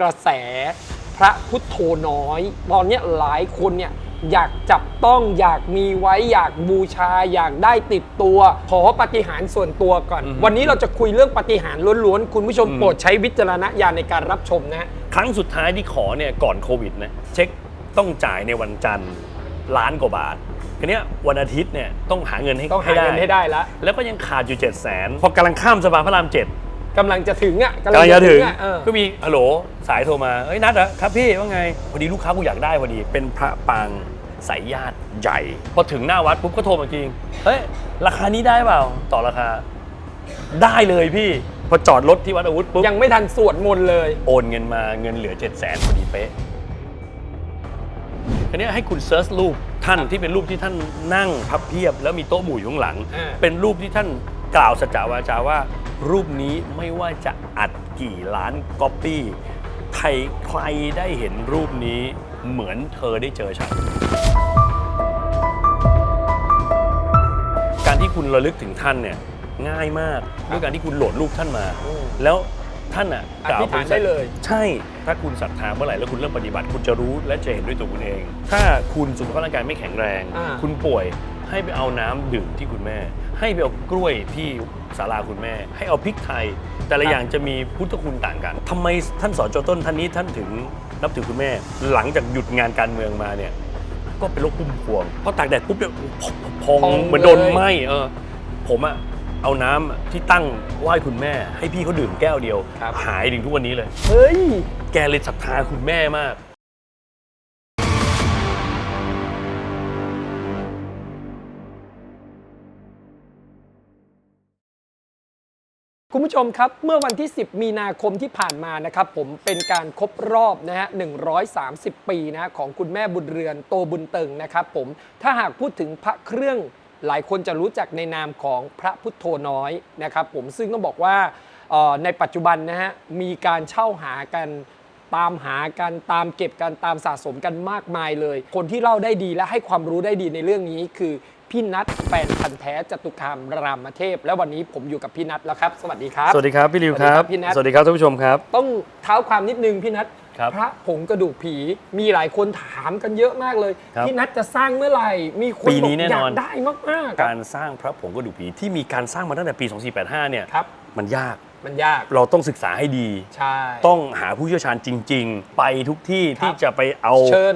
กระแสพระพุทโธน้อย ตอนเนี้ยหลายคนเนี่ยอยากจับต้องอยากมีไว้อยากบูชา อยากได้ติดตัว ขอปฏิหารย์ส่วนตัวก่อนอือฮึวันนี้เราจะคุยเรื่องปฏิหารย์ล้วนๆ คุณผู้ชมอืมโปรดใช้วิจารณญาณในการรับชมนะฮะครั้งสุดท้ายที่ขอเนี่ยก่อนโควิดนะเช็คต้องจ่ายในวันจันทร์ล้านกว่าบาททีเนี้ยวันอาทิตย์เนี่ยต้องหาเงินให้ต้องหาเงินให้ได้แล้วแล้วก็ยังขาดอยู่7 0 0 0 0นพอกำลังข้ามสะพานพระรามเจ็ด กำลังจะถึงอะกำลังจะถึงอะเออ ก็มีฮัลโหลสายโทรมาเอ้ยนัดเหรอครับพี่ว่าไงพอดีลูกค้ากูอยากได้พอดีเป็นพระปางสายญาติใหญ่ พอถึงหน้าวัดปุ๊บก็โทรมาจริงเฮ้ยราคานี้ได้เปล่าต่อราคา ได้เลยพี่พอจอดรถที่วัดอาวุธปุ๊บยังไม่ทันสวดมนต์เลยโอนเงินมาเงินเหลือ7 0 0 0 0 0พอดีเป๊ะทีนี้ให้คุณเซิร์ชรูปท่านที่เป็นรูปที่ท่านนั่งพับเพียบ แล้วมีโต๊ะหมู่อยู่ข้างหลัง อ่า เป็นรูปที่ท่าน กล่าวสัจจาวาจาว่า รูปนี้ไม่ว่าจะอัดกี่ล้านก๊อปปี้ใครใครได้เห็นรูปนี้เหมือนเธอได้เจอฉัน การที่คุณระลึกถึงท่านเนี่ยง่ายมากด้วยการที่คุณโหลดรูปท่านมาอืมแล้วท่านอะกล่าวอธิษฐานได้เลย ใช่ ถ้าคุณศรัทธาเมื่อไหร่แล้วคุณเริ่มปฏิบัติ คุณจะรู้และจะเห็นด้วยตัวคุณเอง ถ้าคุณสุขภาพร่างกายไม่แข็งแรง อ่า คุณป่วยให้ไปเอาน้ำดื่มที่คุณแม่ ให้ไปเอากล้วยที่ศาลาคุณแม่ ให้เอาพริกไทย แต่ละอย่างจะมีพุทธคุณต่างกันทำไมท่านสอนโจต้นท่านนี้ท่านถึงนับถือคุณแม่ หลังจากหยุดงานการเมืองมาเนี่ย ก็เป็นโรคพุ่มพวงเพราะตากแดดปุ๊บเนี่ยพองพองเหมือนโดนเลย ไหมเออผมอะเอาน้ำที่ตั้งไหว้คุณแม่ ให้พี่เขาดื่มแก้วเดียว ครับ หายถึงทุกวันนี้เลย เฮ้ย แกเลยศรัทธาคุณแม่มาก คุณผู้ชมครับเมื่อวันที่ 10 มีนาคมที่ผ่านมานะครับผมเป็นการครบรอบนะฮะ 130 ปีนะของคุณแม่บุญเรือนโตบุญเติงนะครับผมถ้าหากพูดถึงพระเครื่องหลายคนจะรู้จักในนามของพระพุทโธน้อยนะครับผมซึ่งต้องบอกว่าในปัจจุบันนะฮะมีการเช่าหากันตามหากันตามเก็บกันตามสะสมกันมากมายเลย คนที่เล่าได้ดีและให้ความรู้ได้ดีในเรื่องนี้คือ พี่นัทแฟนพันธ์แท้จตุคามรามเทพ และวันนี้ผมอยู่กับพี่นัทแล้วครับ สวัสดีครับ สวัสดีครับพี่ริวครัสวัสดีครับบพี่แนทสวัสดีครับท่านผู้ชมครับ ต้องเท้าความนิดนึงพี่นัทครับพระผงกระดูกผีมีหลายคนถามกันเยอะมากเลยครับพี่นัทจะสร้างเมื่อไหร่ มีคนปีบอนี้กแน่อนยาอนกได้มากๆการสร้างพระผงกระดูกผีที่มีการสร้างมาตั้งแต่ปี 2485 เนี่ยครับมันยากมันยากเราต้องศึกษาให้ดี ใช่ ต้องหาผู้เชี่ยวชาญจริง ๆ ไปทุกที่ครับที่จะไปเอาเชิญ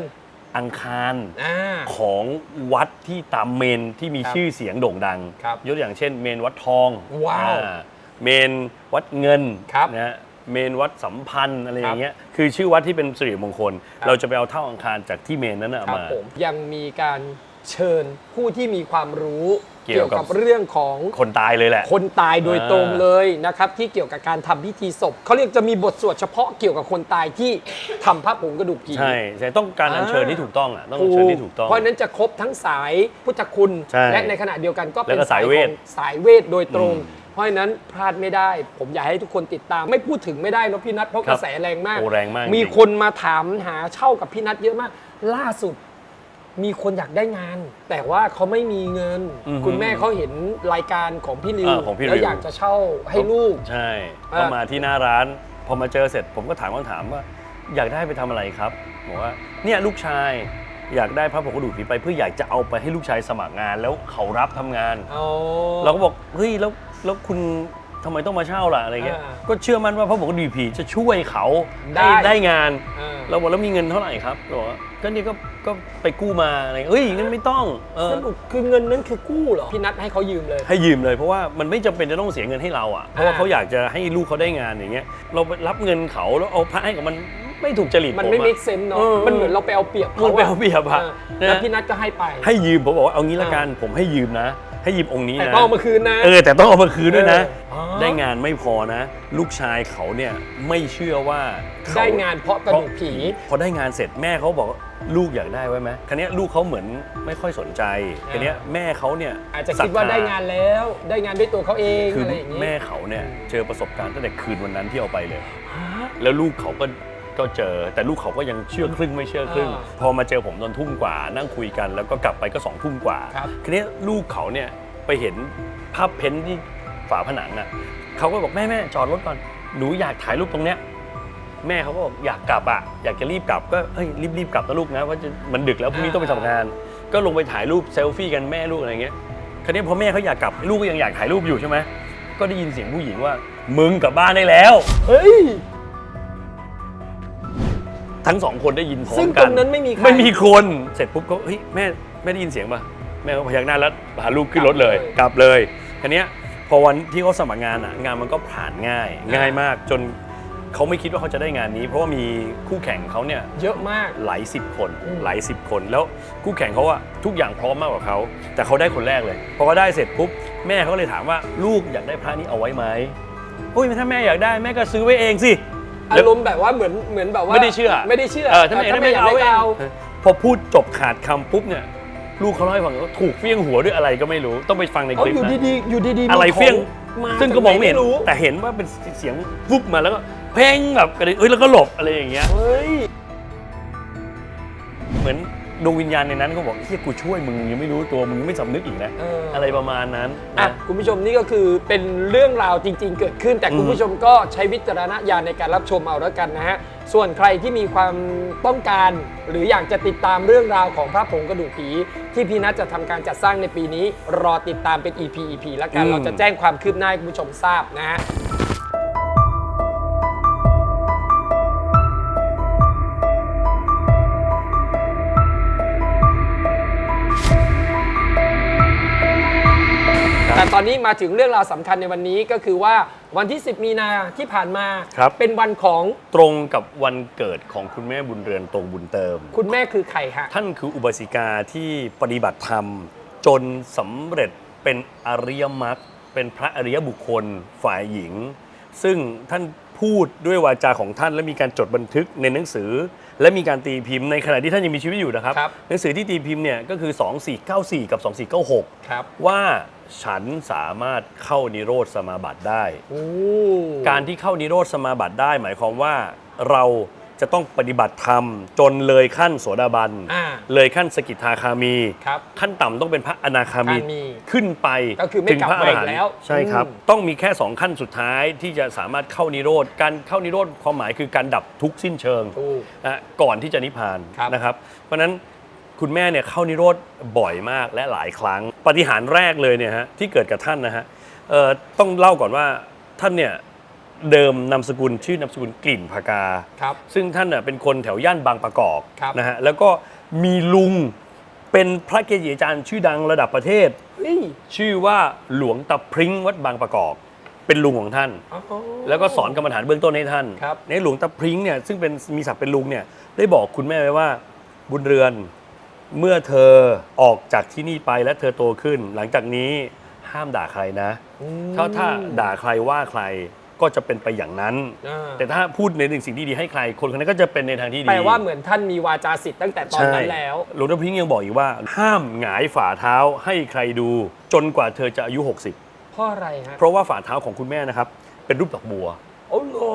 อังคารอ่า ของวัดที่ตามเมนที่มีครับชื่อเสียงโด่งดัง ครับยกตัวอย่างเช่น เมนวัดทองว้าวอ่เมนวัดเงินครับนะฮะเมนวัดสัมพันธ์อะไรครับอย่างเงี้ยคือชื่อวัดที่เป็นสิริมงคล ครับ เราจะไปเอาเท่าอังคารจากที่เมนนั้นนะครับมา ผมยังมีการเชิญผู้ที่มีความรู้ เกี่ยวกับเรื่องของคนตายเลยแหละ คนตายโดยอ่าตรงเลยนะครับที่เกี่ยวกับการทำพิธีศพเขาเรียกจะมีบทสวดเฉพาะเกี่ยวกับคนตายที่ทำพระผงกระดูกผีใช่ใช่ต้องการอัญเชิญที่ถูกต้องอะต้องอัญเชิญที่ถูกต้องเพราะฉะนั้นจะครบทั้งสายพุทธคุณใช่และในขณะเดียวกันก็เป็นแล้วก็สายเวทของสายเวทโดยตรงอืมเพราะฉะนั้นพลาดไม่ได้ ผมอยากให้ทุกคนติดตาม ไม่พูดถึงไม่ได้นะพี่นัทเพราะคกรับระแสแรงมากโอ้แรงมากมีจริงคนมาถามหาเช่ากับพี่นัทเยอะมาก ล่าสุด มีคนอยากได้งาน แต่ว่าเขาไม่มีเงิน อือฮึคุณแม่เขาเห็นรายการของพี่ริวเออของพี่ริว แล้วอยากจะเช่าให้ลูก ใช่อ่าก็มาที่หน้าร้าน พอมาเจอเสร็จผมก็ถามคำถามว่า อยากได้ไปทำอะไรครับบอกว่าเนี่ยลูกชายอยากได้พระผงกระดูกผีไป เพื่ออยากจะเอาไปให้ลูกชายสมัครงาน แล้วเขารับทำงาน อ๋อเราก็บอกเฮ้ยแล้วแล้วคุณ ทำไมต้องมาเช่าล่ะอะไรเงี้ย อ่าก็เชื่อมั่นว่าพระผงกระดูกผีจะช่วยเขาได้ ให้ได้งานอ่าเราบอกแล้วมีเงินเท่าไหร่ครับเราบอกว่าก็นี่ก็ก็ไปกู้มาอะไรเงี้ยเฮ้ยงั้นไม่ต้องเออ สรุปคือเงินนั้นคือกู้เหรอ พี่นัทให้เขายืมเลย ให้ยืมเลยเพราะว่ามันไม่จำเป็นจะต้องเสียเงินให้เราอะเพราะว่าอ่า เขาอยากจะให้ลูกเขาได้งานอย่างเงี้ยเราไปรับเงินเขาแล้วเอาพระให้กับมันไม่ถูกจริตมันผไม่อะ make sense เนาะ เออ มันเหมือนเราไปเอาเปรียบมัเขานไปเอาเปรียบอะเออนะ แล้วพี่นัทก็ให้ไป ให้ยืมผมบอกว่าเอางี้ละกันผมให้ยืมนะ ให้ยืมองค์นี้แต่นะต้องเอามาคืนนะ เออแต่ต้องเอามาคืนด้วยนะ เอออ๋อ ได้งานไม่พอนะ ลูกชายเขาเนี่ยไม่เชื่อว่าเข ได้งานเพราะกระดูกผี พอได้งานเสร็จแม่เขาบอกว่าลูกอยากได้ไว้ไหมคันนี้ยลูกเขาเหมือนไม่ค่อยสนใจคันนี้ยแม่เขาเนี่ยอาจจะคิดว่าได้งานแล้ว ได้งานด้วยตัวเขาเองคืออะไรอย่างนี้แม่เขาเนี่ยเจอประสบการณ์ตั้งแต่คืนวันนั้นที่เอาไปเลย แล้วลูกเขาก็ ก็เจอ แต่ลูกเขาก็ยังเชื่อครึ่งไม่เชื่อครึ่ง อ่าพอมาเจอผมตอนทุ่มกว่า นั่งคุยกันแล้วก็กลับไปก็สองทุ่มกว่าครับ ทีนี้ลูกเขาเนี่ยไปเห็นภาพเพ้นท์ที่ฝาผนังอะเขาก็บอกแม่แม่จอดรถก่อนหนูอยากถ่ายรูปตรงเนี้ย แม่เขาก็บอกอยากกลับอะอยากจะรีบกลับก็เฮ้ยรีบรีบกลับนะลูกนะว่าจะมันดึกแล้วพรุ่งนี้ต้องไปทำงาน ก็ลงไปถ่ายรูปเซลฟี่กันแม่ลูกอะไรเงี้ยคราวนี้พอแม่เขาอยากกลับลูกก็ยังอยากถ่ายรูปอยู่ใช่ไหมก็ได้ยินเสียงผู้หญิงว่า มึงกลับบ้านได้แล้ว เฮ้ย ทั้งสองคนได้ยินพร้อมกันซึ่งตรงนั้นไม่มีใคร ไม่มีคนเสร็จปุ๊บก็เฮ้ยแม่แม่ได้ยินเสียงป่ะแม่ก็พยักหน้าแล้วพาลูกขึ้นรถเลยกลับเลยทีเนี้ยพอวันที่เขาสมัครงานอะงานมันก็ผ่านง่าย ง่ายมากจนเขาไม่คิดว่าเขาจะได้งานนี้ เพราะว่ามีคู่แข่งเขาเนี่ยเยอะมาก หลายสิบคนอืมหลายสิบคน แล้วคู่แข่งเขาอะทุกอย่างพร้อมมากกว่าเขาแต่เขาได้คนแรกเลยพอเขาได้เสร็จปุ๊บแม่เขาก็เลยถามว่าลูกอยากได้พระนี้เอาไว้ไหมโอ้ยถ้าแม่อยากได้แม่ก็ซื้อไว้เองสิ อารมณ์แบบว่าเหมือนเหมือนแบบว่าไม่ได้เชื่อไม่ได้เชื่อเออถ้าไม่ถ้าไม่ไม่อยากเอาได้เองก็เอาพอพูดจบขาดคำปุ๊บเนี่ยลูกเขาเล่าให้ฟังว่าถูกเฟี้ยงหัวด้วยอะไรก็ไม่รู้ต้องไปฟังในเอาคลิปอยู่นะดีๆอยู่ดีๆอะไรมีขเฟี้ยงมาซึ่งก็มองไม่เห็นจากหรู้แต่เห็นว่าเป็นเสียงฟุบมาแล้วก็เพ่งแบบกระเด็นเอ้ยแล้วก็หลบอะไรอย่างเงี้ยเฮ้ยเหมือน ดวงวิญญาณในนั้นเขาบอกเฮียกูช่วยมึงยังไม่รู้ตัวมึงยังไม่สำนึกอีกนะเอออ อะไรประมาณนั้นอะนะ คุณผู้ชมนี่ก็คือเป็นเรื่องราวจริง ๆ เกิดขึ้น แต่อืมคุณผู้ชมก็ใช้วิจารณญาณในการรับชมเอาแล้วกันนะฮะส่วนใครที่มีความต้องการ หรืออยากจะติดตามเรื่องราวของพระผงกระดูกผี ที่พี่นัทจะทำการจัดสร้างในปีนี้ รอติดตามเป็น EP EP แล้วกันเราจะแจ้งความคืบหน้าให้คุณผู้ชมทราบนะฮะ ต่ตอนนี้มาถึงเรื่องราวสำคัญในวันนี้ก็คือว่าวันที่ 10 มีนาที่ผ่านมา ครับ เป็นวันของตรงกับวันเกิดของคุณแม่บุญเรือนตรงบุญเติม คุณแม่คือใครฮะ ท่านคืออุบาสิกาที่ปฏิบัติธรรม จนสำเร็จเป็นอริยมรรคเป็นพระอริยบุคคลฝ่ายหญิง ซึ่งท่านพูดด้วยวาจาของท่าน และมีการจดบันทึกในหนังสือ และมีการตีพิมพ์ในขณะที่ท่านยังมีชีวิตอยู่นะครับ ครับ หนังสือที่ตีพิมพ์เนี่ยก็คือ 2494 กับ 2496 ครับ ว่า ฉันสามารถเข้านิโรธสมาบัติได้โอ้การที่เข้านิโรธสมาบัติได้ หมายความว่าเราจะต้องปฏิบัติธรรม จนเลยขั้นโสดาบัน อ่าเลยขั้นสกิทาคามี ครับขั้นต่ำต้องเป็นพระอนาคามีคามีขึ้นไปก็คือไม่ถึงกลับพระอมารอีหักนแล้วต์ใช่ครับอืมต้องมีแค่สองขั้นสุดท้ายที่จะสามารถเข้านิโรธการเข้านิโรธความหมายคือการดับทุกข์สิ้นเชิง ถูก นะก่อนที่จะนิพพานครับนะครับ เพราะฉะนั้น คุณแม่เนี่ยเข้านิโรธบ่อยมากและหลายครั้ง ปฏิหารย์แรกเลยเนี่ยฮะที่เกิดกับท่านนะฮะเอ่อต้องเล่าก่อนว่าท่านเนี่ยเดิมนามสกุลชื่อนามสกุลกลิ่นพากาครับซึ่งท่านน่ะเป็นคนแถวย่านบางประกอบครับนะฮะแล้วก็มีลุงเป็นพระเกจิอาจารย์ชื่อดังระดับประเทศเฮ้ยชื่อว่าหลวงตาพริ้งวัดบางประกอบ เป็นลุงของท่านอ๋อแล้วก็สอนกรรมฐานเบื้องต้นให้ท่านครับในหลวงตาพริ้งเนี่ยซึ่งเป็นมีศักดิ์เป็นลุงเนี่ยได้บอกคุณแม่ไว้ว่าบุญเรือน เมื่อเธอออกจากที่นี่ไปและเธอโตขึ้น หลังจากนี้ห้ามด่าใครนะอืมถ้าถ้าด่าใครว่าใครก็จะเป็นไปอย่างนั้นอ่าแต่ถ้าพูดในหนึ่งสิ่งที่ดีให้ใคร คนคนนั้นก็จะเป็นในทางที่ดีแปลว่าเหมือนท่านมีวาจาสิทธิ์ตั้งแต่ตอนนั้นใช่แล้วหลวงตาพริ้งยังบอกอีกว่า ห้ามหงายฝ่าเท้าให้ใครดู จนกว่าเธอจะอายุ 60 เพราะอะไรฮะเพราะว่าฝ่าเท้าของคุณแม่นะครับ เป็นรูปดอกบัวโอ้โห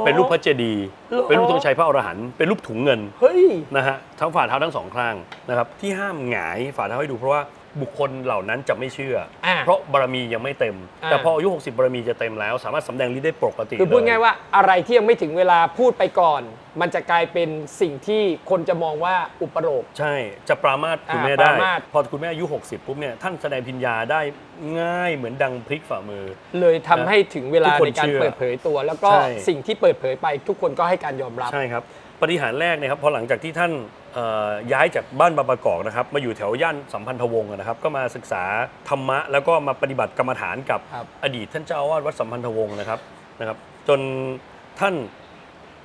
เป็นรูปพระเจดีย์เหรอเป็นรูปธงชัยพระอรหันต์เป็นรูปถุงเงินเฮ้ยนะฮะทั้งฝ่าเท้าทั้งสองข้างนะครับที่ห้ามหงายฝ่าเท้าให้ดูเพราะว่า บุคคลเหล่านั้นจะไม่เชื่ออาเพราะบารมียังไม่เต็มอ่าแต่พออายุ 60 บารมีจะเต็มแล้ว สามารถสำแดงฤทธิ์ได้ปกติคือพูดเลง่ายว่าอะไรที่ยังไม่ถึงเวลาพูดไปก่อน มันจะกลายเป็นสิ่งที่คนจะมองว่าอุปโลก ใช่จะปรามาสคุณอ่าแม่ได้ปรามาส พอคุณแม่อายุ 60 ปุ๊บเนี่ยท่านแสดงพิญญาได้ง่ายเหมือนดังพลิกฝ่ามือ เลยทำให้ถึงเวลาทุกคนในการเชื่อเปิดเผยตัว แล้วก็ใช่ สิ่งที่เปิดเผยไปทุกคนก็ให้การยอมรับ ใช่ครับปฏิหารย์แรกเนะครับพอหลังจากที่ท่าน เอ่อย้ายจากบ้านบางประกอบนะครับ มาอยู่แถวย่านสัมพันธวงศ์นะครับ ก็มาศึกษาธรรมะแล้วก็มาปฏิบัติกรรมฐานกับครับ อดีตท่านเจ้าอาวาสวัดสัมพันธวงศ์นะครับนะครับ จนท่าน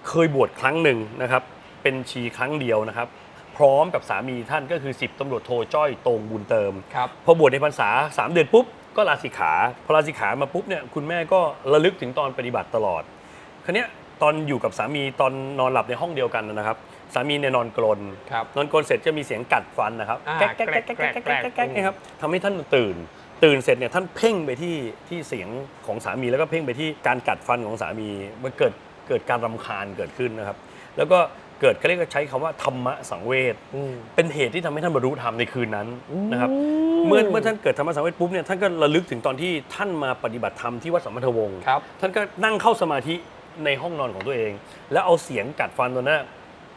เคยบวชครั้งหนึ่งนะครับ เป็นชีครั้งเดียวนะครับ พร้อมกับสามีท่านก็คือ 10ตำรวจโทจ้อยตรงบุญเติม ครับ พอบวชในพรรษา 3 เดือนปุ๊บ ก็ลาสิกขาพอลาสิกขามาปุ๊บเนี่ยคุณแม่ก็ระลึกถึงตอนปฏิบัติตลอด คราวเนี้ยตอนอยู่กับสามีตอนนอนหลับในห้องเดียวกันนะครับ สามีเนี่ยนอนกรนครับนอนกรนเสร็จจะมีเสียงกัดฟันนะครับแก๊กแก๊กแก๊กแก๊กแแก๊กแนะครับทำให้ท่านตื่น ตื่นเสร็จเนี่ยท่านเพ่งไปที่ที่เสียงของสามีแล้วก็เพ่งไปที่การกัดฟันของสามีมันเกิดเกิดการรำคาญเกิดขึ้นนะครับ แล้วก็เกิดเขาเรียกใช้คำว่าธรรมะสังเวชเป็นเหตุที่ทำให้ท่านบรรลุธรรมในคืนนั้นนะครับเมื่อเมื่อท่านเกิดธรรมะสังเวชปุ๊บเนี่ยท่านก็ระลึกถึงตอนที่ท่านมาปฏิบัติธรรมที่วัดสมพัทธวงศ์ท่านก็นั่งเข้าสมาธิในห้องนอนของตัวเอง แล้วเอาเสียงกัดฟันตัวนั้น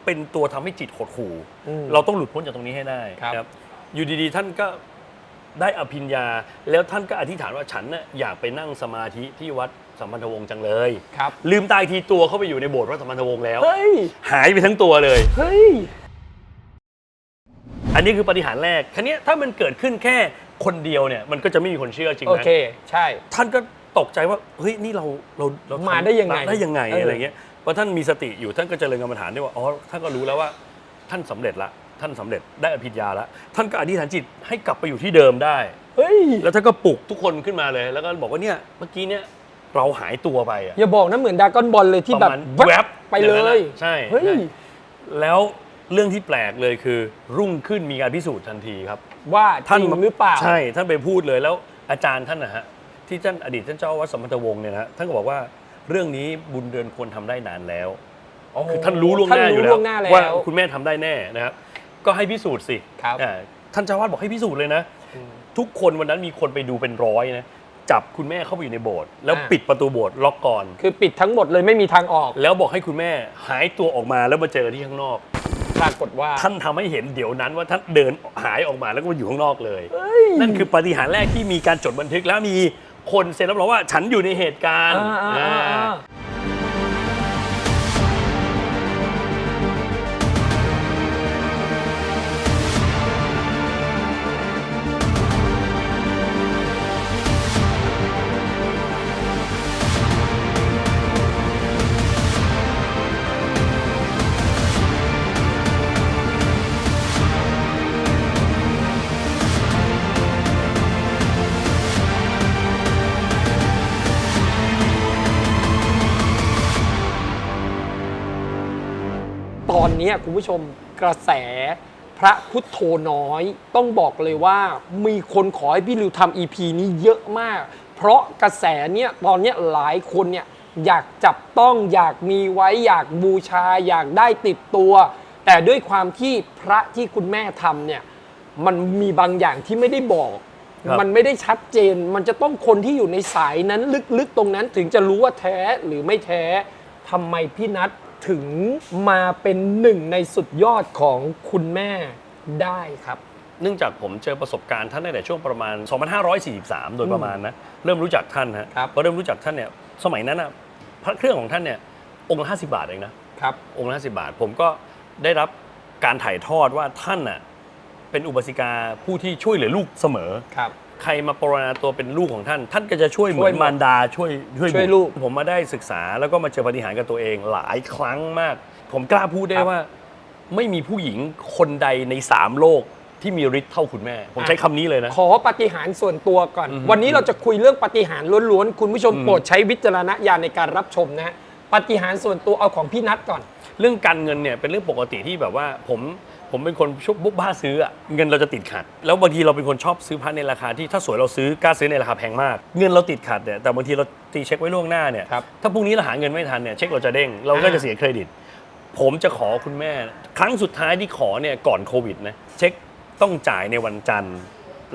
เป็นตัวทำให้จิตหดหู่ อืม เราต้องหลุดพ้นจากตรงนี้ให้ได้ครับ อยู่ดีๆ ท่านก็ได้อภิญญา แล้วท่านก็อธิษฐานว่าฉันน่ะอยากไปนั่งสมาธิที่วัดสัมพันธวงศ์จังเลย ครับ ลืมตาอีกทีตัวเข้าไปอยู่ในโบสถ์วัดสัมพันธวงศ์แล้ว เฮ้ย หายไปทั้งตัวเลย เฮ้ย อันนี้คือปฏิหารย์แรกคันนี้ยถ้ามันเกิดขึ้นแค่คนเดียวเนี่ย มันก็จะไม่มีคนเชื่อจริงโอนะเค ใช่ ท่านก็ตกใจว่าเฮ้ยนี่เราเราเราทำมาได้ยังไงได้ยังไงเอออ อะไรเงี้ย พอท่านมีสติอยู่ท่านก็เจริญกรรมฐานได้ว่าอ๋อท่านก็รู้แล้วว่าท่านสำเร็จละท่านสำเร็จได้อภิญญาแล้วท่านก็อธิษฐานจิตให้กลับไปอยู่ที่เดิมได้ เฮ้ย แล้วท่านก็ปลุกทุกคนขึ้นมาเลย แล้วก็บอกว่าเนี่ยเมื่อกี้เนี่ยเราหายตัวไปอะ อย่าบอกนะเหมือนดรากอนบอลเลยที่ปแบระบมาณแวแวบบบไปเลยอย่างนั้นอะใช่เฮ้ย ใช่ แล้วเรื่องที่แปลกเลยคือ รุ่งขึ้นมีการพิสูจน์ทันทีครับ ว่าจริงหรือเปล่า ใช่ ท่านไปพูดเลยแล้วอาจารย์ท่านนะฮะที่ท่านอดีตท่านเจ้าอาวาดสมพันธวงศ์เนี่ยนะฮะท่านก็บอกว่า เรื่องนี้บุญเดือนควรทำได้นานแล้วโอ้โหคือท่านรู้ล่วงหน้าอยู่ท่แล้วล่วงหน้าแล้ว ว่าคุณแม่ทำได้แน่นะครับก็ให้พิสูจน์สิครับอ่าท่านเจ้าอาวาดบอกให้พิสูจน์เลยนะทุกคนวันนั้นมีคนไปดูเป็นร้อยนะจับคุณแม่เข้าไปอยู่ในโบสถ์แล้วอ่า ปิดประตูโบสถ์ล็อกก่อน คือปิดทั้งหมดเลยไม่มีทางออกแล้วบอกให้คุณแม่หายตัวออกมาแล้วมาเจอที่ข้างนอก ปรากฏว่า ท่านทำให้เห็นเดี๋ยวนั้นว่าท่านเดินหายออกมาแล้วก็มาอยู่ข้างนอกเลยเฮ้ยนั่นคือปาฏิหารย์แรกที่มีการจดบันทึกแล้วมี คนเซ็นรับรองว่าฉันอยู่ในเหตุการณ์อ่าอ่าอ่า อ่า นเนี้ยคุณผู้ชมกระแสพระพุทโธน้อย ต้องบอกเลยว่ามีคนขอให้พี่ริวทำ EP นี้เยอะมาก เพราะกระแสเนี้ยตอนเนี้ยหลายคนเนี่ยอยากจับต้องอยากมีไว้อยากบูชาอยากได้ติดตัว แต่ด้วยความที่พระที่คุณแม่ทำเนี่ยมันมีบางอย่างที่ไม่ได้บอกครับมันไม่ได้ชัดเจน มันจะต้องคนที่อยู่ในสายนั้นลึกๆตรงนั้นถึงจะรู้ว่าแท้หรือไม่แท้ทำไมพี่นัท ถึงมาเป็นหนึ่งในสุดยอดของคุณแม่ได้ครับ เนื่องจากผมเจอประสบการณ์ท่านตั้งแต่ช่วงประมาณ 2543 โดยประมาณนะ เริ่มรู้จักท่านฮะครับ พอเริ่มรู้จักท่านเนี่ย สมัยนั้นอะพระเครื่องของท่านเนี่ยองค์ละ50บาทเองนะ ครับ องค์ละ50บาท ผมก็ได้รับการถ่ายทอดว่าท่านน่ะเป็นอุบาสิกาผู้ที่ช่วยเหลือลูกเสมอ ครับ ใครมาปรนนาตัวเป็นลูกของท่าน ท่านก็จะช่วยเหมืช่อวยนหมดมารดาช่วยช่วยช่วยบุตรลูกผมมาได้ศึกษาแล้วก็มาเจอปฏิหารย์กับตัวเองหลายครั้งมาก ผมกล้าพูดได้ครับว่า ไม่มีผู้หญิงคนใดในสามโลกที่มีฤทธิ์เท่าคุณแม่ ผมใช้คำนี้เลยนะ ขอปฏิหารย์ส่วนตัวก่อนอือฮึวันนี้เราจะคุยเรื่องปฏิหารย์ล้วนๆ คุณผู้ชมอืมโปรดใช้วิจารณญาณในการรับชมนะฮะปฏิหารย์ส่วนตัวเอาของพี่นัทก่อน เรื่องการเงินเนี่ยเป็นเรื่องปกติที่แบบว่าผม ผมเป็นคนชอบบุกบ้าซื้ออะเงินเราจะติดขัด แล้วบางทีเราเป็นคนชอบซื้อพันในราคาที่ถ้าสวยเราซื้อกล้าซื้อในราคาแพงมาก เงินเราติดขัดเนี่ยแต่บางทีเราตีเช็คไว้ล่วงหน้าเนี่ยครับ ถ้าพรุ่งนี้เราหาเงินไม่ทันเนี่ยเช็คเราจะเด้งเราก็จะเสียเครดิต ผมจะขอคุณแม่ ครั้งสุดท้ายที่ขอเนี่ยก่อนโควิดนะเช็คต้องจ่ายในวันจันทร์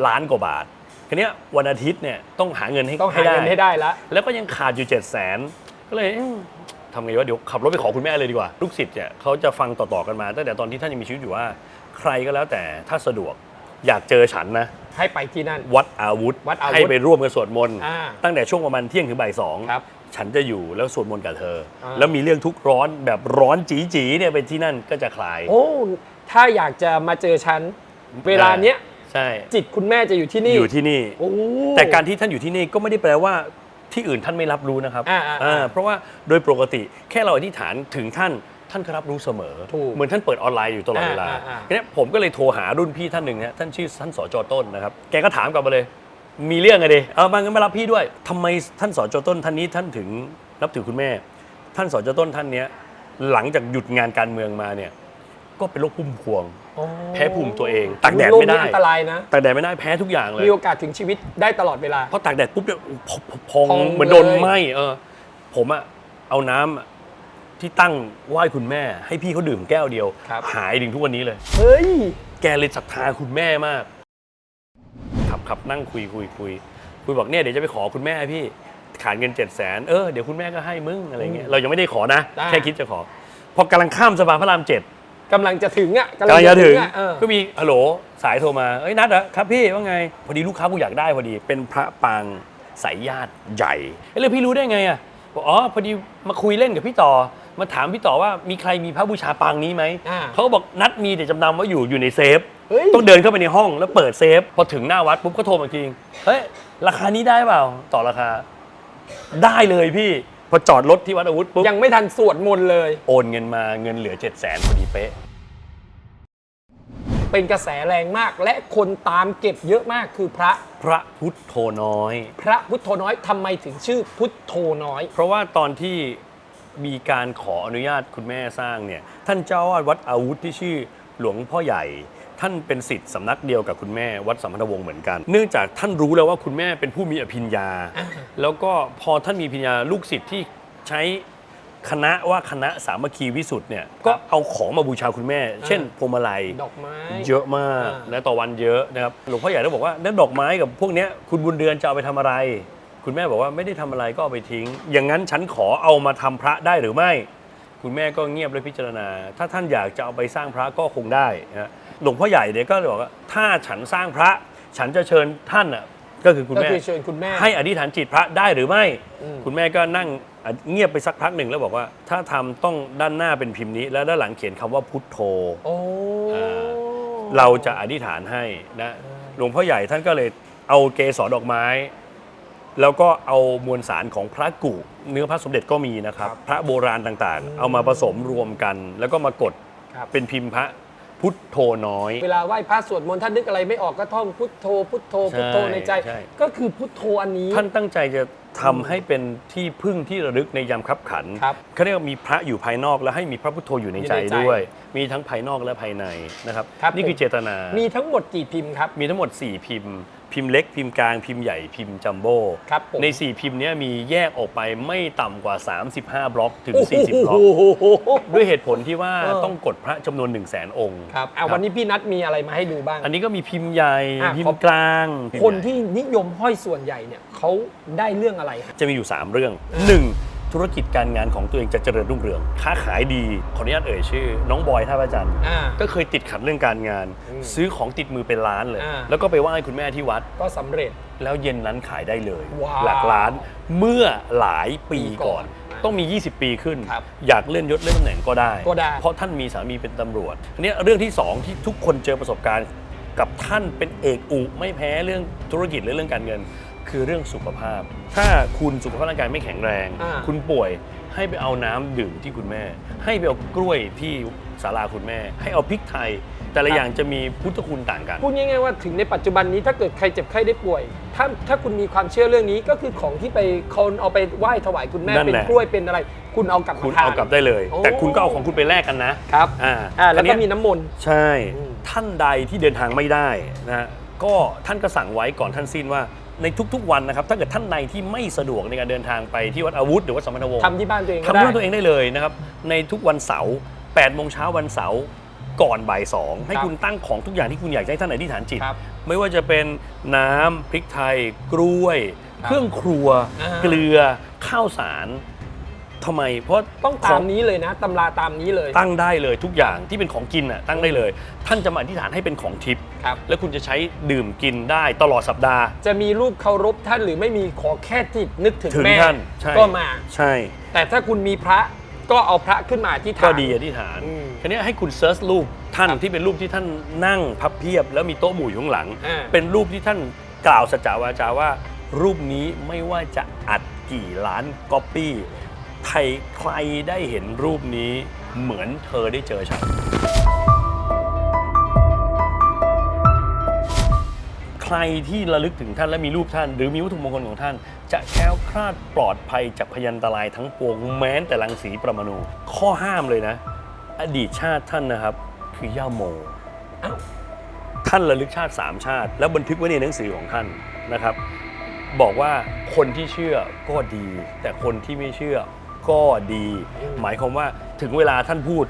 ล้านกว่าบาททีเนี้ยวันอาทิตย์เนี่ยต้องหาเงินให้ต้องหาเงินให้ได้ละ แล้วก็ยังขาดอยู่7จ็ดแสนก็เลยเอ๊ะ ทำไงวะเดี๋ยวขับรถไปขอคุณแม่เลยดีกว่า ลูกศิษย์เนี่ยเขาจะฟังต่อๆกันมาตั้งแต่ตอนที่ท่านยังมีชีวิตอยู่ว่า ใครก็แล้วแต่ถ้าสะดวกอยากเจอฉันนะ ให้ไปที่นั่น วัดอาวุธวัดอาวุธให้ไปร่วมกันสวดมนต์อ่าตั้งแต่ช่วงประมาณเที่ยงถึงบ่ายสองครับฉันจะอยู่แล้วสวดมนต์กับเธออ่าแล้วมีเรื่องทุกข์ร้อนแบบร้อนจีๆเนี่ยไปที่นั่นก็จะคลาย โอ้ ถ้าอยากจะมาเจอฉัน เวลาเนี้ยใช่จิตคุณแม่จะอยู่ที่นี่อยู่ที่นี่ โอ้แต่การที่ท่านอยู่ที่นี่ก็ไม่ได้แปลว่า ที่อื่นท่านไม่รับรู้นะครับอ่าอ่าอ่าอ่า เพราะว่าโดยปกติแค่เราอธิษฐานถึงท่านท่านก็รับรู้เสมอ ถูกเหมือนท่านเปิดออนไลน์อยู่ตลอดเวลาอ่าอ่าอ่า ทีนี้ผมก็เลยโทรหารุ่นพี่ท่านหนึ่งนะท่านชื่อท่านสจต้นนะครับแกก็ถามกลับมาเลย มีเรื่องอะไรเออมางั้นมารับพี่ด้วยทำไมท่านสจต้นท่านนี้ท่านถึงนับถือคุณแม่ ท่านสจต้นท่านเนี้ยหลังจากหยุดงานการเมืองมาเนี่ย ก็เป็นโรคพุ่มพวงอ๋อ แพ้ภูมิตัวเองตากแดดโรคไม่ได้นี้อันตรายนะตากแดดไม่ได้แพ้ทุกอย่างเลยมีโอกาสถึงชีวิตได้ตลอดเวลาเพราะตากแดดปุ๊บเนี่ยพองพองพองเหมือนโดนเลยไหมเออ ผมอะเอาน้ำอะที่ตั้งไหว้คุณแม่ ให้พี่เขาดื่มแก้วเดียวครับหายถึงทุกวันนี้เลย เฮ้ย แกเลยศรัทธาคุณแม่มากขับขับนั่งคุยคุยคุยคุยบอกเนี่ยเดี๋ยวจะไปขอคุณแม่พี่ขาดเงิน7จ็ดแสนเออเดี๋ยวคุณแม่ก็ให้มึงอะไรเงี้ยเรายังไม่ได้ขอนะได้แค่คิดจะขอ พอกำลังข้ามสะพานพระรามเจ็ด กำลังจะถึงอะกำลังจะถึงอะเออ ก็มีฮัลโหลสายโทรมาเอ้ยนัดเหรอครับพี่ว่าไง พอดีลูกค้ากูอยากได้พอดีเป็นพระปางสายญาติใหญ่เอ้ยแล้วพี่รู้ได้ไงอะบอกอ๋อพอดีมาคุยเล่นกับพี่ต่อ มาถามพี่ต่อว่ามีใครมีพระบูชาปางนี้ไหมอ่าเขาก็บอกนัดมีแต่จำนำว่าอยู่อยู่ในเซฟ เฮ้ย ต้องเดินเข้าไปในห้องแล้วเปิดเซฟ พอถึงหน้าวัดปุ๊บก็โทรมาจริงเฮ้ยราคานี้ได้เปล่าต่อราคา ได้เลยพี่ พอจอดรถที่วัดอาวุธปุ๊บยังไม่ทันสวดมนต์เลย โอนเงินมาเงินเหลือ7จ็ดแสนพอดีเป๊ะ เป็นกระแสแรงมาก และคนตามเก็บเยอะมากคือพระพระพุทโธน้อย พระพุทโธน้อยทำไมถึงชื่อพุทโธน้อย เพราะว่าตอนที่มีการขออนุญาตคุณแม่สร้างเนี่ยท่านเจ้าอาวาสวัดอาวุธที่ชื่อหลวงพ่อใหญ่ ท่านเป็นสิทธิ์สำนักเดียวกับคุณแม่วัดสัมพันธวงศ์เหมือนกัน เนื่องจากท่านรู้แล้วว่าคุณแม่เป็นผู้มีอภิญญาอ่าแล้วก็พอท่านมีอภิญญาลูกศิษย์ที่ใช้คณะว่าคณะสามัคคีวิสุทธ์เนี่ยก็เอาของมาบูชาคุณแม่ เช่นพวงมาลัยดอกไม้เยอะมากอ่านะต่อวันเยอะนะครับหลวงพ่อใหญ่ได้บอกว่านั่นดอกไม้กับพวกเนี้ยคุณบุญเดือนจะเอาไปทำอะไร คุณแม่บอกว่าไม่ได้ทำอะไรก็เอาไปทิ้ง อย่างนั้นฉันขอเอามาทำพระได้หรือไม่ คุณแม่ก็เงียบและพิจารณา ถ้าท่านอยากจะเอาไปสร้างพระก็คงได้นะหลวงพ่อใหญ่เนี่ยก็เลยบอกว่าถ้าฉันสร้างพระ ฉันจะเชิญท่านอะก็คือคุณก็แม่ คือเชิญคุณแม่ ให้อธิษฐานจิตพระได้หรือไม่ อืม คุณแม่ก็นั่งเงียบไปสักพักหนึ่งแล้วบอกว่า ถ้าทำต้องด้านหน้าเป็นพิมพ์นี้ แล้วด้านหลังเขียนคำว่าพุทโธ โอ้อ่า เราจะอธิษฐานให้นะหลวงพ่อใหญ่ท่านก็เลยเอาเกสรดอกไม้ แล้วก็เอามวลสารของพระกุเนื้อพระสมเด็จก็มีนะครับ พระโบราณต่างๆ เอามาผสมรวมกัน แล้วก็มากดครับ เป็นพิมพ์พระพุทโธน้อย เวลาไหว้พระสวดมนต์ท่านนึกอะไรไม่ออกก็ท่องพุทโธ พุทโธ พุทโธในใจ ใช่ ก็คือพุทโธอันนี้ ท่านตั้งใจจะทำให้เป็นที่พึ่งที่ระลึกในยามคับขันครับเขาเรียกว่ามีพระอยู่ภายนอกแล้วให้มีพระพุทโธอยู่ในใจอยู่ในใจด้วย มีทั้งภายนอกและภายในนะครับ ครับนี่คือผม เจตนา มีทั้งหมดกี่พิมพ์ครับ มีทั้งหมด 4 พิมพ์ พิมพ์เล็กพิมพ์กลางพิมพ์ใหญ่พิมพ์จัมโบ้ครับผมใน 4 พิมพ์เนี้ยมีแยกออกไปไม่ต่ำกว่า 35 บล็อกถึงโอ้โห40 บล็อกด้วยเหตุผลที่ว่าเออ ต้องกดพระจำนวน 1 0 0 0 0แสนองค์ครับอะวันนี้พี่นัทมีอะไรมาให้ดูบ้าง อันนี้ก็มีพิมพ์ใหญ่ อะ พิมขอพ์กลางคนที่นิยมห้อยส่วนใหญ่เนี่ยเขาได้เรื่องอะไรครับจะมีอยู่ 3 เรื่อง 1. ธุรกิจการงานของตัวเองจะเจริญรุ่งเรือง ค้าขายดีขออนุญาตเอ่ยชื่อ น้องบอยท่าพระจันทร์อ่า ก็เคยติดขัดเรื่องการงานอืมซื้อของติดมือเป็นล้านเลย อ่า แล้วก็ไปไหว้คุณแม่ที่วัด ก็สำเร็จ แล้วเย็นนั้นขายได้เลย ว้าวหลักล้านเมื่อหลายปีก่อนปีก่อนต้องมี 20 ปีขึ้น ครับอยากเลื่อนยศเลื่อนตำแหน่งก็ได้ ก็ได้ เพราะท่านมีสามีเป็นตำรวจอันเนี้ยเรื่องที่ 2 ที่ทุกคนเจอประสบการณ์กับท่านเป็นเอกอุไม่แพ้เรื่องธุรกิจหรือเรื่องการเงิน คือเรื่องสุขภาพ ถ้าคุณสุขภาพร่างกายไม่แข็งแรง อ่า คุณป่วยให้ไปเอาน้ำดื่มที่คุณแม่ ให้ไปเอากล้วยที่ศาลาคุณแม่ ให้เอาพริกไทย แต่ละอย่างจะมีพุทธคุณต่างกัน พูดง่ายๆว่าถึงในปัจจุบันนี้ถ้าเกิดใครเจ็บไข้ได้ป่วย ถ้าถ้าคุณมีความเชื่อเรื่องนี้ก็คือของที่ไปคนเอาไปไหว้ถวายคุณแม่นั่นเป็นแหละ กล้วยเป็นอะไร คุณเอากลับมาคุณทานเอากลับได้เลย โอ้ แต่คุณก็เอาของคุณไปแลกกันนะครับอ่าอ่าแล้วอันก็เนี้ยมีน้ำมนต์ ใช่ อืม ท่านใดที่เดินทางไม่ได้นะฮะก็ท่านก็สั่งไว้ก่อนท่านสิ้นว่า ในทุก ๆ วันนะครับ ถ้าเกิดท่านใดที่ไม่สะดวกในการเดินทางไปที่วัดอาวุธ หรือวัดสมณวงศ์ทำที่บ้านตัวเองก็ทำได้ด้วยตัวเองได้เลยนะครับ ในทุกวันเสาร์8โมงเช้าวันเสาร์ก่อนบ่ายสองให้ครับคุณตั้งของทุกอย่างที่คุณอยากจะให้ท่านอธิษฐานจิต ครับไม่ว่าจะเป็นน้ำพริกไทย กล้วยครับเครื่องครัว อ่า เกลือข้าวสาร ทำไม เพราะต้องขตามนี้เลยนะตำราตามนี้เลย ตั้งได้เลยทุกอย่างที่เป็นของกินอะตั้งได้เลย ท่านจะมาอธิษฐานให้เป็นของทิพย์ครับ แล้วคุณจะใช้ดื่มกินได้ตลอดสัปดาห์ จะมีรูปเคารพท่านหรือไม่มีขอแค่จิตนึกถึงถึงแม่ท่านใช่ก็มา ใช่ แต่ถ้าคุณมีพระก็เอาพระขึ้นมาที่ฐาน ก็ดีอธิษฐานอืมทีนี้ให้คุณเซิร์ชรูปท่านครับที่เป็นรูปที่ท่านนั่งพับเพียบ แล้วมีโต๊ะหมู่อยู่ข้างหลัง อ่า เป็นรูปที่ท่านกล่าวสัจจาวาจาว่า รูปนี้ไม่ว่าจะอัดกี่ล้านก๊อปปี้ ใครใครได้เห็นรูปนี้เหมือนเธอได้เจอฉัน ใครที่ระลึกถึงท่านและมีรูปท่าน หรือมีวัตถุมงคลของท่าน จะแคล้วคลาดปลอดภัยจากพยันตรายทั้งปวงแม้แต่รังสีประมาณูข้อห้ามเลยนะ อดีตชาติท่านนะครับ คือย่าโมอ้าวท่านระลึกชาติสามชาติ แล้วบันทึกไว้ในหนังสือของท่านนะครับ บอกว่าคนที่เชื่อก็ดี แต่คนที่ไม่เชื่อ ก็ดี หมายความว่าถึงเวลาท่านพูด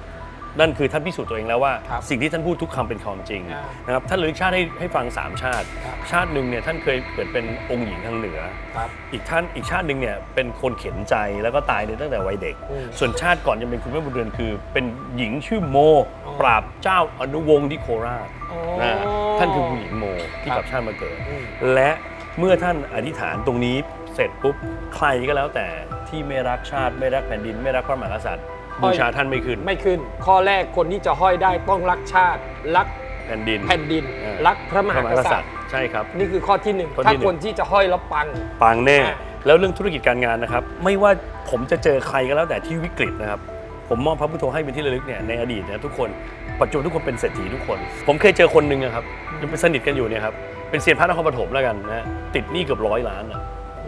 นั่นคือท่านพิสูจน์ตัวเองแล้วว่า ครับสิ่งที่ท่านพูดทุกคำเป็นความจริงอ่านะครับท่านระลึกชาติให้ให้ฟังสามชาติ ครับ ชาติหนึ่งเนี่ยท่านเคยเกิดเป็นองค์หญิงทางเหนือ ครับ อีกท่านอีกชาติหนึ่งเนี่ยเป็นคนเข็นใจแล้วก็ตายในตั้งแต่วัยเด็ก อืมส่วนชาติก่อนจะเป็นคุณแม่บุญเรือนคือ เป็นหญิงชื่อโม อ๋อปราบเจ้าอนุวงศ์ที่โคราชอ๋อนะท่านคือผู้หญิงโมที่คกรับลับชาติมาเกิด อืม และเมื่อท่านอธิษฐานตรงนี้เสร็จปุ๊บใครก็แล้วแต่ ที่ไม่รักชาติไม่รักแผ่นดิน ไม่รักพระมหากษัตริย์บูชาท่านไม่ขึ้น ไม่ขึ้น ข้อแรกคนที่จะห้อยได้ต้องรักชาติ รักแผ่นดินแผ่นดิน เออ รักพระมหากษัตริย์ ใช่ครับ นี่คือข้อที่หนึ่งข้อที่ถ้าหนึ่ง คนที่จะห้อยแล้วปัง ปังแน่ อะ แล้วเรื่องธุรกิจการงานนะครับ ไม่ว่าผมจะเจอใครก็แล้วแต่ที่วิกฤตนะครับ ผมมอบพระพุทโธให้เป็นที่ระลึกเนี่ยในอดีตเนี่ยทุกคนปัจจุบันทุกคนเป็นเศรษฐีทุกคน ผมเคยเจอคนหนึ่งอะครับยังเป็นสนิทกันอยู่เนี่ยครับเป็นเซียนพระนครปฐมแล้วกันนะติดหนี้เกือบร้อยล้านอะ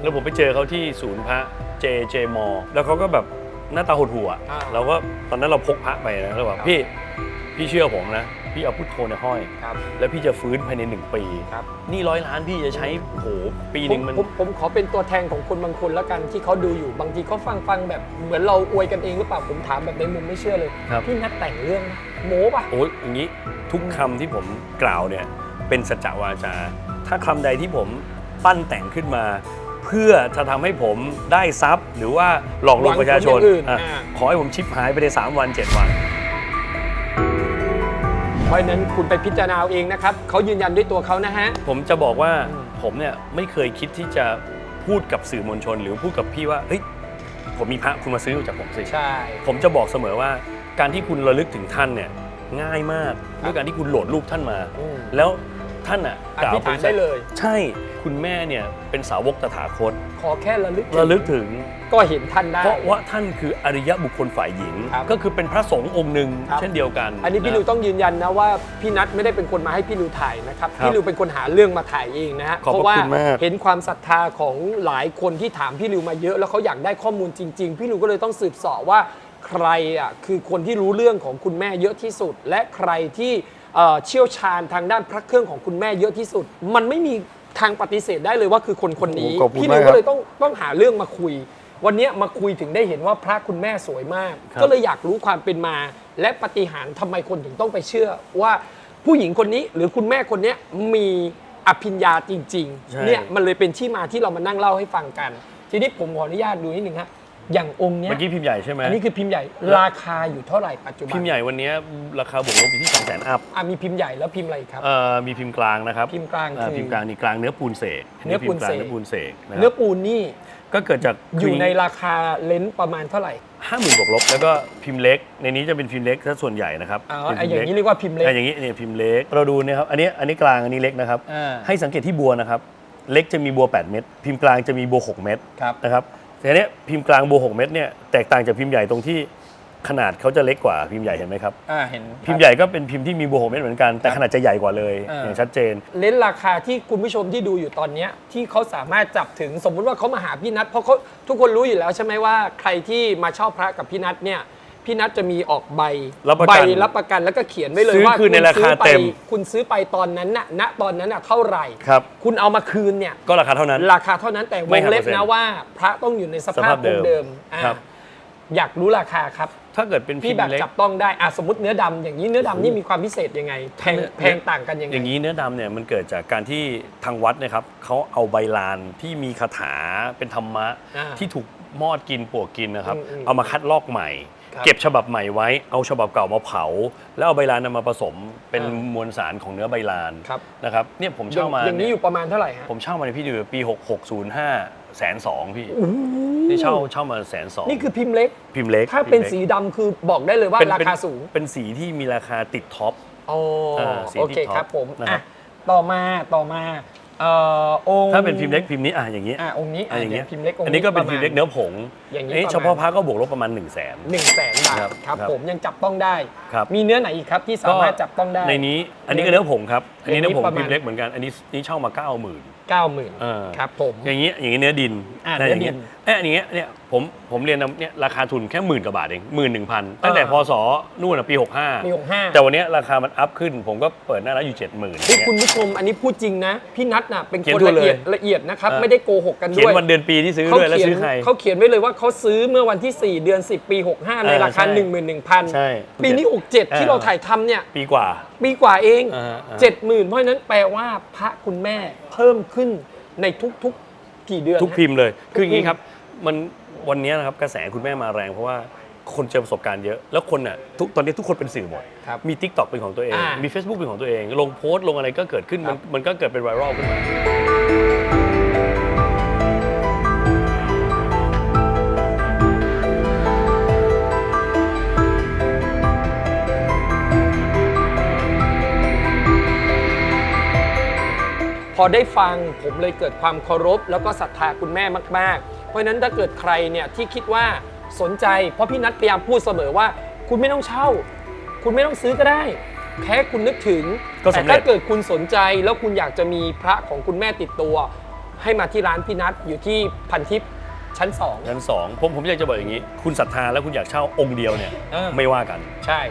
แล้วผมไปเจอเขาที่ศูนย์พระเจเจมอแล้วเขาก็แบบหน้าตาหดหัวอ่า เราก็ตอนนั้นเราพกพระไปนะแล้วแบบครับพี่พี่เชื่อผมนะ พี่เอาพุทโธในยห้อย ครับแล้วพี่จะฟื้นภายในหนึ่งปี ครับหนี่ร้อยล้านพี่จะใช้โอ้โหปีหผนึ่มงมัน ผมผมขอเป็นตัวแทนของคนบางคนแล้วกันที่เขาดูอยู่บางทีเขาฟังฟังแบบเหมือนเราอวยกันเองหรือเปล่าผมถามแบบในมุมไม่เชื่อเลยครับ พี่นัดแต่งเรื่องนะโม้ป่ะ โอ้ยอย่างนี้ทุกคำที่ผมกล่าวเนี่ยเป็นสัจจวาจา ถ้าคำใดที่ผมปั้นแต่งขึ้นมา เพื่อจะทำให้ผมได้ทรัพย์ หรือว่าหลอกลวงประชาชนหวังผลอย่างอื่นอะอ่าขอให้ผมชิปหายไปใน 3 วัน 7 วัน เพราะฉะนั้นคุณไปพิจารณาเอาเองนะครับเขายืนยันด้วยตัวเขานะฮะ ผมจะบอกว่าอืมผมเนี่ยไม่เคยคิดที่จะพูดกับสื่อมวลชน หรือพูดกับพี่ว่าเฮ้ยผมมีพระคุณมาซื้อจากผมสิใช่ ผมจะบอกเสมอว่าการที่คุณระลึกถึงท่านเนี่ยง่ายมากครับด้วยการที่คุณโหลดรูปท่านมาอืมแล้ว ท่านอะอกล่าวธิษฐานได้เลย ใช่คุณแม่เนี่ยเป็นสาวกตถาคต ขอแค่ระลึกระลึกถึงก็เห็นท่านได้ เพราะว่าท่านคืออริยบุคคลฝ่ายหญิงครับก็คือเป็นพระสงฆ์องค์หนึ่งครับเช่นเดียวกัน อันนี้พี่ะลิวต้องยืนยันนะว่าพี่นัทไม่ได้เป็นคนมาให้พี่ลิวถ่ายนะครับครับพี่ลิวเป็นคนหาเรื่องมาถ่ายเองนะฮะขอบพระเพราะว่าคุณมากเห็นความศรัทธาของหลายคนที่ถามพี่ลิวมาเยอะแล้วเขาอยากได้ข้อมูลจริง ๆ พี่ลิวก็เลยต้องสืบเสอบว่าใครอะคือคนที่รู้เรื่องของคุณแม่เยอะที่สุด และใครที่ เอ่อเชี่ยวชาญทางด้านพระเครื่องของคุณแม่เยอะที่สุด มันไม่มีทางปฏิเสธได้เลยว่าคือคนคนนี้ โอ้ขอบคุณพี่มาลิกวครับก็เลยต้องต้องหาเรื่องมาคุย วันเนี้ยมาคุยถึงได้เห็นว่าพระคุณแม่สวยมาก ครับ ก็เลยอยากรู้ความเป็นมา และปฏิหารย์ทำไมคนถึงต้องไปเชื่อ ว่าผู้หญิงคนนี้หรือคุณแม่คนเนี้ยมีอภิญญาจริงใช่ ๆเนี่ยมันเลยเป็นที่มาที่เรามานั่งเล่าให้ฟังกัน ทีนี้ผมขออนุญาตดูนิดนึงฮะ อย่างองค์เนี้ยเมื่อกี้พิมพ์ใหญ่ใช่ไหมอันนี้คือพิมพ์ใหญ่ราคาอยู่เท่าไหร่ปัจจุบันพิมพ์ใหญ่วันนี้ราคาบวกลบอยู่ที่2 0 0 0 0 0อัพอะมีพิมพ์ใหญ่แล้วพิมพ์อะไรอีกครับเอ่อมีพิมพ์กลางนะครับพิมพ์กลางอ่คือพิมพ์กลางนี่กลางเนื้อปูนเสกเนื้อปูนเสกพิมพ์กลางเนื้อปูนเสกนะคเนื้รัอบปูนนี่ก็เกิดจากอยู่ในราคาเลนส์ประมาณเท่าไหร่ห้าหมื่นบวกลบแล้วก็พิมพ์เล็ก ในนี้จะเป็นพิมพ์เล็กซะส่วนใหญ่นะครับอ๋อเป็นไอ้พิมพ์อย่างนี้เรียกว่าพิมพ์เล็กอะอย่างนี้เนี่ยพิมพ์เล็กเราดูเนี่ยครับอันนี้อันนี้กลางอันนี้เล็กนะครับอ่าให้สังเกตที่บัวนะครับเล็กจะมีบัว 8 เม็ดพิมพ์กลางจะมีบัว 6 เม็ดครับนะครับ แต่เนี้ยพิมพ์กลางบัว6เม็ดเนี่ยแตกต่างจากพิมพ์ใหญ่ตรงที่ขนาดเขาจะเล็กกว่าพิมพ์ใหญ่เห็นไหมครับอ่าเห็นพิมพ์ใหญ่ก็เป็นพิมพ์ที่มีบัว6เม็ดเหมือนกันแต่ขนาดจะใหญ่กว่าเลยอ่าอย่างชัดเจน เลนส์ราคาที่คุณผู้ชมที่ดูอยู่ตอนเนี้ยที่เขาสามารถจับถึงสมมุติว่าเขามาหาพี่นัทเพราะเขาทุกคนรู้อยู่แล้วใช่ไหมว่าใครที่มาเช่าพระกับพี่นัทเนี่ย พี่นัทจะมีออกใบรับประใบกันรับประกันแล้วก็เขียนไว้เลยซื้อว่าคืนในราคาณซื้อไปเต็ม คุณซื้อไปตอนนั้นน่ะณตอนนั้นน่ะเท่าไหร่ ครับ คุณเอามาคืนเนี่ย ก็ราคาเท่านั้น ราคาเท่านั้นแต่วไม่งหักเล็บเปอร์เซ็นต์นะว่า พระต้องอยู่ในสสภาภาพพคงเดิมอ่าครับ อยากรู้ราคาครับ ถ้าเกิดเป็นพิพี่มแบบพ์เล็ก จับต้องได้อะสมมติเนื้อดำอย่างนี้เนื้อดำนี่มีความพิเศษยังไงแพงเนื้อแพงต่างกันยังไง อย่างนี้เนื้อดำเนี่ยมันเกิดจากการที่ทางวัดเนะครับเขาเอาใบลานที่มีคาถาเป็นธรรมะ อ่าที่ถูกมอดกินปลวกกินนะครับ อืมอืมเอามาคัดลอกใหม่ครับ เก็บฉบับใหม่ไว้ เอาฉบับเก่ามาเผา แล้วเอาใบลานนำมาผสมเป็นอ่ามวลสารของเนื้อใบลานครับนะครับเนี่ยผมเช่ามาอย่างนี้อยู่ประมาณเท่าไหร่ฮะผมเช่ามาในพี่ดูปี 6605แสนสองพี่ที่เช่าเช่ามาแสนสองนี่คือพิมพ์เล็ก พิมพ์เล็ก ถ้าเป็นพิมพ์สีล็กดำคือบอกได้เลยว่าเป็นราเป็นคาสูง เป็นสีที่มีราคาติดท็อปอ๋ออ่าสีโอที่เคท็อปครับผมนะครับอะต่อมาต่อมา เอ่อองค์ถ้าเป็นพิมพ์เล็กพิมพ์นี้อะอย่างนี้อะองค์นี้อะอย่างเงี้ยดี๋วพิมพ์เล็กองค์อันนี้ก็เป็นพิมพ์เล็กเนื้อผงอย่างนี้นี้ประมาณเฉพาะพระก็บวกลบประมาณ1นึ่งแสนหนึ่งแสนบาทครับครับครับผมยังจับต้องได้ครับมีเนื้อไหนอีกครับที่สามารถจับต้องได้ ในนี้อันนี้ก็เนื้อผงครับอันนี้อย่างนี้เนื้อผงประมาณพิมพ์เล็กเหมือนกันอันนี้นี่เช่ามา9 0,000ื่นเก้าหมื่นเออครับผมอย่างนี้อย่างนี้เนื้อดินอะะย่างเนื้อดิเงี้นยเอ้ยอย่างเงี้ยเนี่ย ผผมผมเรียนเนี่ยราคาทุนแค่หมื่นกว่าบาทเองหมื่นหนึ่งพันตั้งแต่อ่าพศนู่นนะปี65มีหกห้าแต่วันเนี้ยราคามันอัพขึ้น ผมก็เปิดหน้าร้านอยู่7 0,000เฮ้ยคุณผู้ชมอันนี้พูดจริงนะ พี่นัทน่ะเป็นเขียคนนถูกละเอียดเลยละเอียดนะครับเออไม่ได้โกหกกันเขียด้นวยวันเดือนปีที่ซื้อเขาด้วยแล้วเขียนซื้อใครเขาเขียนไว้เลยว่าเขาซื้อเมื่อวันที่ 4 เดือน 10 ปี 65 ในเออราคาใช่11,000ใช่ปีนี้ 67 ที่เราถ่ายทำเนี่ย ปีกว่า ปีกว่าเองอ่าอ่าเจ็ดหมื่นเพราะฉะนั้นแปลว่าพระคุณแม่เพิ่มขึ้นในทุกๆกี่เดือน ทุกฮะพิมพ์เลย คืออย่างพินี้มพ์ครับมัน วันนี้นะครับกระแสคุณแม่มาแรงเพราะว่าคนเจอประสบการณ์เยอะ แล้วคนน่ะทุกตอนนี้ทุกคนเป็นสื่อหมด ครับมี Tik t o อกเป็นของตัวเอง อ่ามีมี Facebook เป็นของตัวเอง ลงโพสต์ลงอะไรก็เกิดขึ้น มันครับมันก็เกิดเป็นไวรัลขึ้นมา พอได้ฟังผมเลยเกิดความเคารพ แล้วก็ศรัทธาคุณแม่มาก ๆ เพราะฉะนั้นถ้าเกิดใครเนี่ยที่คิดว่าสนใจ เพราะพี่นัทพยายามพูดเสมอว่า คุณไม่ต้องเช่า คุณไม่ต้องซื้อก็ได้ แค่คุณนึกถึงก็แต่สำเร็จ ถ้าเกิดคุณสนใจแล้วคุณอยากจะมีพระของคุณแม่ติดตัว ให้มาที่ร้านพี่นัทอยู่ที่พันทิพย์ชั้นสอง ชั้นสองผมผมอยากจะบอกอย่างนี้ คุณศรัทธาแล้วคุณอยากเช่าองค์เดียวเนี่ยเออ ไม่ว่ากันใช่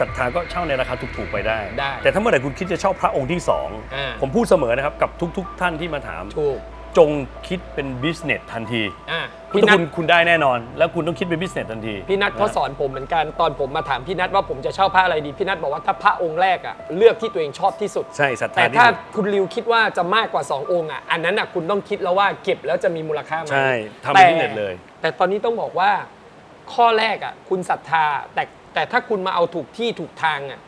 ศรัทธาก็เช่าในราคาถูกๆไปได้ ได้แต่ถ้าเมื่อไหร่คุณคิดจะเช่าพระองค์ที่สองอ่า ผมพูดเสมอนะครับกับทุก ๆ ท่านที่มาถาม ถูก จงคิดเป็นบิสเนสทันทีอะพุทพี่ธนัคุทณคุณได้แน่นอน แล้วคุณต้องคิดเป็นบิสเนสทันทีพี่นัทเขาสอนผมเหมือนกันตอนผมมาถามพี่นัทว่าผมจะเช่าพระอะไรดีพี่นัทบอกว่าถ้าพระองค์แรกอะเลือกที่ตัวเองชอบที่สุด ใช่ศรัทธาแต่ที่ถ้าสุดคุณริวคิดว่าจะมากกว่า 2 องค์อะอันนั้นอะคุณต้องคิดแล้วว่าเก็บแล้วจะมีมูลค่าไหมใช่ทำเป็นแต่บิสเนสเลย แต่ตอนนี้ต้องบอกว่า ข้อแรกอะคุณศรัทธา แต่แต่ถ้าคุณมาเอาถูกที่ถูกทางอะ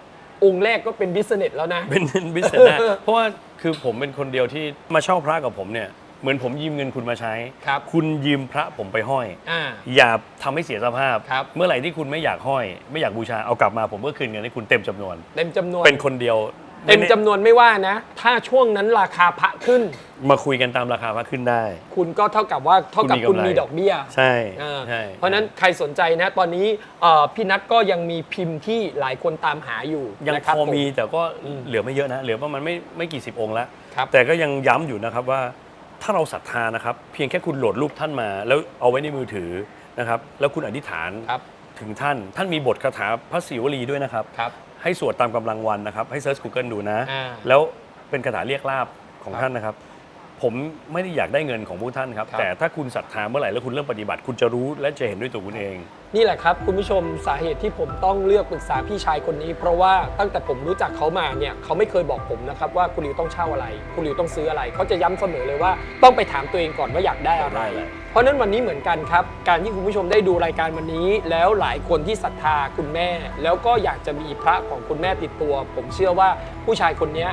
องค์แรกก็เป็นบิสเนสแล้วนะ เป็นบิสเนสได้เพราะว่าคือผมเป็นคนเดียวที่มาเช่าพระกับผมเนี่ย เหมือนผมยืมเงินคุณมาใช้ ครับคุณยืมพระผมไปห้อย อ่า อย่าทำให้เสียสภาพ ครับ เมื่อไหร่ที่คุณไม่อยากห้อย ไม่อยากบูชาเอากลับมาผมก็คืนเงินให้คุณเต็มจำนวน เต็มจำนวน เป็นคนเดียวเต็มจำนวนไม่ว่านะ ถ้าช่วงนั้นราคาพระขึ้น มาคุยกันตามราคาพระขึ้นได้ คุณก็เท่ากับว่าเท่ากับคุคุณณมีกำไร มีดอกเบี้ยใช่อ่าใช่เพราะฉะนั้นใครสนใจนะ ตอนนี้เอ่อพี่นัทก็ยังมีพิมพ์ที่หลายคนตามหาอยู่ยังนะครับพอมีผ แต่ก็อืมเหลือไม่เยอะนะ เหลือประมาณไม่ไม่กี่สิบองค์แล้วครับ แต่ก็ยังย้ำอยู่นะครับว่า ถ้าเราศรัทธานะครับ เพียงแค่คุณโหลดรูปท่านมา แล้วเอาไว้ในมือถือนะครับ แล้วคุณอธิษฐานครับ ถึงท่าน ท่านมีบทคาถาพระศิวลีด้วยนะครับ ครับ ให้สวดตามกำลังวันนะครับ ให้เซิร์ช Google ดูนะ อ่าแล้วเป็นคาถาเรียกลาบของครับ ท่านนะครับ ผมไม่ได้อยากได้เงินของพวกท่านครับ ครับ แต่ถ้าคุณศรัทธาเมื่อไหร่แล้วคุณเริ่มปฏิบัติ คุณจะรู้และจะเห็นด้วยตัวคุณเอง นี่แหละครับคุณผู้ชมสาเหตุที่ผมต้องเลือกปรึกษาพี่ชายคนนี้ เพราะว่าตั้งแต่ผมรู้จักเขามาเนี่ยเขาไม่เคยบอกผมนะครับว่าคุณริวต้องเช่าอะไร คุณริวต้องซื้ออะไร เขาจะย้ำเสมอเลยว่าต้องไปถามตัวเองก่อนว่าอยากได้อะไร ได้เลย เพราะฉะนั้นวันนี้เหมือนกันครับ การที่คุณผู้ชมได้ดูรายการวันนี้ แล้วหลายคนที่ศรัทธาคุณแม่ แล้วก็อยากจะมีพระของคุณแม่ติดตัว ผมเชื่อว่าผู้ชายคนเนี้ย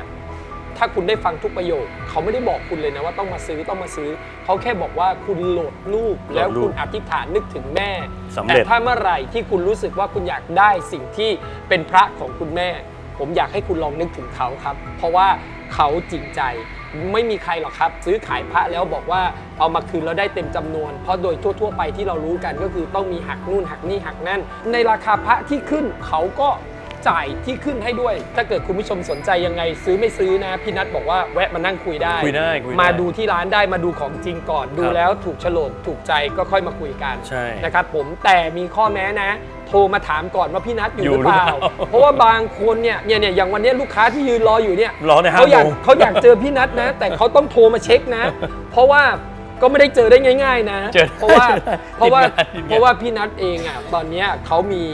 ถ้าคุณได้ฟังทุกประโยค เขาไม่ได้บอกคุณเลยนะว่าต้องมาซื้อต้องมาซื้อ เขาแค่บอกว่าคุณโหลดรูปแล้วคุณอธิษฐานนึกถึงแม่ สำแต่เร็จ ถ้าเมื่อไหร่ที่คุณรู้สึกว่าคุณอยากได้สิ่งที่เป็นพระของคุณแม่ ผมอยากให้คุณลองนึกถึงเขาครับ เพราะว่าเขาจริงใจไม่มีใครหรอกครับ ซื้อขายพระแล้วบอกว่าเอามาคืนแล้วได้เต็มจำนวน เพราะโดยทั่ว ๆ ไปที่เรารู้กันก็คือต้องมีหักนู่นหักนี่หักนั่น ในราคาพระที่ขึ้นเขาก็ จ่ายที่ขึ้นให้ด้วย ถ้าเกิดคุณผู้ชมสนใจยังไง ซื้อไม่ซื้อนะพี่นัทบอกว่าแวะมานั่งคุยได้ คุยได้คุยได้มาดูที่ร้านได้มาดูของจริงก่อน ดูครับแล้วถูกโฉลกถูกใจก็ค่อยมาคุยกันใช่นะครับผมแต่มีข้อแม้นะ โทรมาถามก่อนว่าพี่นัทอยู่อยู่หรือเปล่าหรือเปล่าเพราะว่าบางคนเนี่ยเนี่ยเนี่ยอย่างวันเนี้ยลูกค้าที่ยืนรออยู่เนี่ยรอในห้าเขาอยากโมง เขาอยากเจอพี่นัทนะ แต่เขาต้องโทรมาเช็คนะ เพราะว่าก็ไม่ได้เจอได้ง่าย ๆ นะ เจอเพราะว่าเพราะว่าทีมงานทีมงาน เพราะว่าพี่นัทเองอะตอนเนี้ยเขามี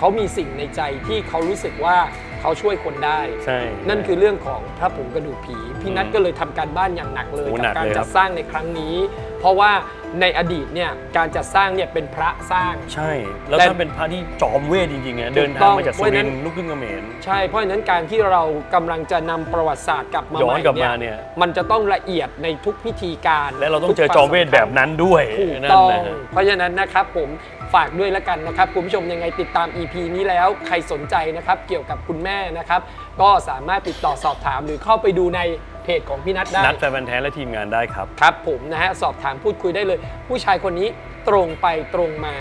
เขามีสิ่งในใจที่เขารู้สึกว่าเขาช่วยคนได้ ใช่ นั่นคือเรื่องของพระผงกระดูกผี พี่นัทก็เลยทำการบ้านอย่างหนักเลยโอ้กัหนับกการเลยคจัรัดบสร้างในครั้งนี้ เพราะว่าในอดีตเนี่ยการจัดสร้างเนี่ยเป็นพระสร้าง ใช่ แล้วแต่ถ้าเป็นพระที่จอมเวทจริงๆไงเดินถูกทาต้งองมาจากเพสุราะฉะนั้รินนทร์ลูกครึ่งเขมร ใช่ เพราะฉะนั้นการที่เรากำลังจะนำประวัติศาสตร์กลับมาย้อนใหม่กลับมาเนี่ย มันจะต้องละเอียดในทุกพิธีการและเราต้องทุกเจอจอมเวทแบบนั้นด้วยถูกนั่นต้อง นะฮะ เพราะฉะนั้นนะครับผม ฝากด้วยแล้วกันนะครับคุณผู้ชมยังไงติดตาม EP นี้แล้วใครสนใจนะครับเกี่ยวกับคุณแม่นะครับก็สามารถติดต่อสอบถามหรือเข้าไปดูในเพจของพี่นัทได้ นัดแฟนพันธ์แท้และทีมงานได้ครับ ครับผมนะฮะสอบถามพูดคุยได้เลย ผู้ชายคนนี้ตรงไปตรงมา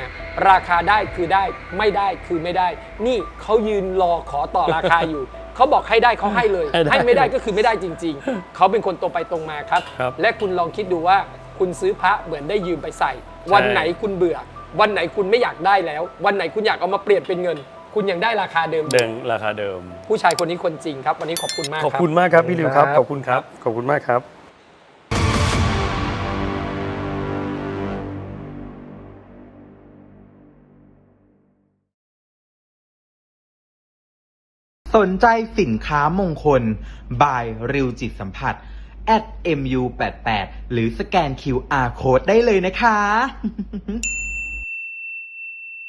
ราคาได้คือได้ไม่ได้คือไม่ได้ นี่เขายืนรอขอต่อราคาอยู่ เขาบอกให้ได้เขาให้เลย ให้ได้ให้ไม่ได้ก็คือไม่ได้จริง ๆ เขาเป็นคนตรงไปตรงมาครับ ครับและคุณลองคิดดูว่าคุณซื้อพระเหมือนได้ยืมไปใส่ วันไหนคุณเบื่อ วันไหนคุณไม่อยากได้แล้ว วันไหนคุณอยากเอามาเปลี่ยนเป็นเงิน คุณยังได้ราคาเดิมอยู่เดิมราคาเดิม ผู้ชายคนนี้คนจริงครับ วันนี้ขอบคุณมากขอบครับคุณมากครับพี่ริวครับ ขอบคุณครับ ขอบคุณมากครับสนใจสินค้ามงคล บายริวจิตสัมผัส at mu88 หรือสแกน QR code ได้เลยนะคะ